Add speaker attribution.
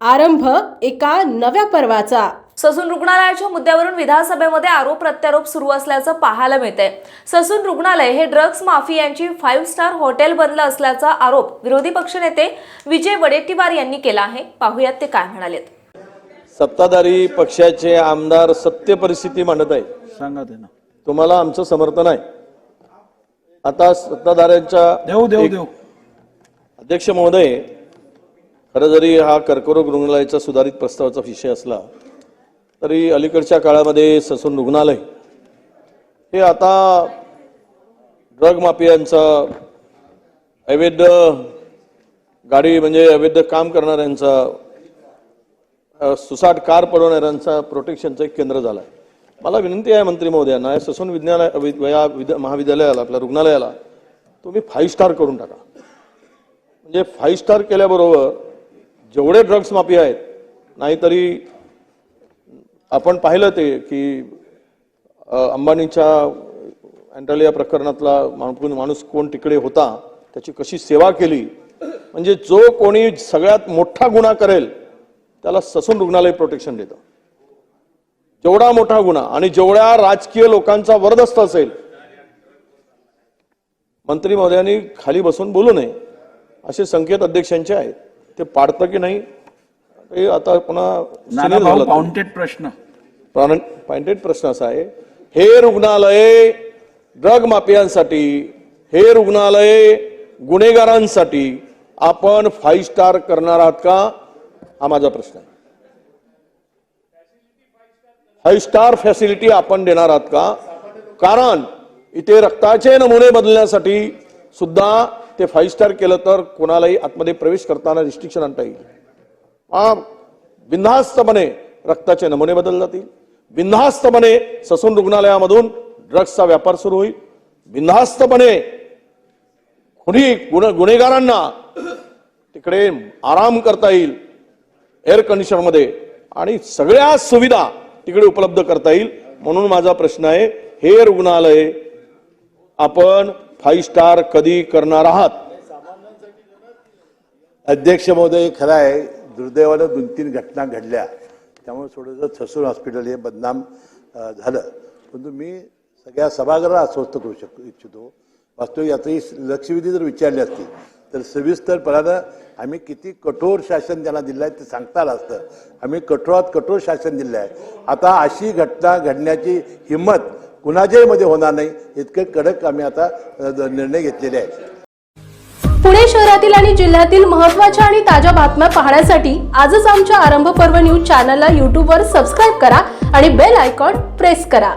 Speaker 1: आरंभ एका नव्या पर्वाचा.
Speaker 2: ससून रुग्णालयाच्या मुद्द्यावरून विधानसभेमध्ये आरोप प्रत्यारोप सुरू असल्याचं पाहायला मिळतंय. ससून रुग्णालय हे ड्रग्ज माफियांची फाईव्ह स्टार हॉटेल बनलं असल्याचा आरोप विरोधी पक्षनेते विजय वडेट्टीवार यांनी केला आहे. पाहुयात ते काय म्हणालेत.
Speaker 3: सत्ताधारी पक्षाचे आमदार सत्य परिस्थिती मांडत आहे
Speaker 4: सांगा ते ना
Speaker 3: तुम्हाला आमचं समर्थन आहे. आता सत्ताधाऱ्यांच्या
Speaker 4: देऊ देऊ
Speaker 3: एक-
Speaker 4: देऊ.
Speaker 3: अध्यक्ष महोदय खरं जरी हा कर्करोग रुग्णालयाचा सुधारित प्रस्तावाचा विषय असला तरी अलीकडच्या काळामध्ये ससून रुग्णालय हे आता ड्रग माफियांचा अवैध गाडी म्हणजे अवैध काम करणाऱ्यांचा सुसाट कार पडवणाऱ्यांचा प्रोटेक्शनचं एक केंद्र झालं आहे मला विनंती आहे मंत्री महोदयांना या ससून विज्ञालय या विद्या- महाविद्यालयाला आपल्या रुग्णालयाला तुम्ही फाईव्ह स्टार करून टाका. म्हणजे फाईव्ह स्टार केल्याबरोबर जेवढे ड्रग्स माफी आहेत नाहीतरी आपण पाहिलं ते की अंबानीच्या अँटालिया प्रकरणातला माणूस कोण तिकडे होता त्याची कशी सेवा केली म्हणजे जो कोणी सगळ्यात मोठा गुन्हा करेल त्याला ससून रुग्णालय प्रोटेक्शन देतं. जेवढा मोठा गुन्हा आणि जेवढ्या राजकीय लोकांचा वरदस्त असेल मंत्री महोदयांनी खाली बसून बोलू नये असे संकेत अध्यक्षांचे आहेत. ते पाडतं की नाही ते आता पुन्हा.
Speaker 4: काउंटेड प्रश्न.
Speaker 3: पॉइंटेड प्रश्न असा आहे हे रुग्णालय ड्रग माफियांसाठी हे रुग्णालय गुन्हेगारांसाठी आपण फाईव्ह स्टार करणार आहात का? हा माझा प्रश्न आहे. फाईव्ह स्टार फॅसिलिटी आपण देणार आहात का? कारण इथे रक्ताचे नमुने बदलण्यासाठी सुद्धा ते फाईव्ह स्टार केलं तर कोणालाही आतमध्ये प्रवेश करताना रिस्ट्रिक्शन आणता येईल. बिंधास्तपणे बिनधास्तपणे रक्ताचे नमुने बदल जातील. बिनधास्तपणे ससून रुग्णालयामधून ड्रग्सचा व्यापार सुरू होईल. बिनधास्तपणे खुनी गुन गुन्हेगारांना तिकडे आराम करता येईल एअर कंडिशनमध्ये आणि सगळ्या सुविधा तिकडे उपलब्ध करता येईल. म्हणून माझा प्रश्न आहे हे रुग्णालय आपण फाईव्ह स्टार कधी करणार आहात?
Speaker 5: अध्यक्ष महोदय खरं आहे दुर्दैवानं दोन तीन घटना घडल्या. त्यामुळे थोडंसं थसूर हॉस्पिटल हे बदनाम झालं. परंतु मी सगळ्या सभागृहाला आश्वस्त करू शक इच्छितो. वास्तविक यातही लक्षवेधी जर विचारली असती तर सविस्तरपणानं आम्ही किती कठोर शासन त्यांना दिलं आहे ते सांगता आलं असतं. आम्ही कठोरात कठोर शासन दिलं आहे आता अशी घटना घडण्याची हिंमत कुणाच्याही मध्ये होणार नाही. इतके कडक आम्ही आता निर्णय घेतलेले आहेत.
Speaker 1: पुणे शहरातील आणि जिल्ह्यातील महत्त्वाच्या आणि ताज्या बातम्या पाहण्यासाठी आजच आमच्या आरंभ पर्व न्यूज चॅनलला यूट्यूबवर सबस्क्राईब करा आणि बेल आयकॉन प्रेस करा.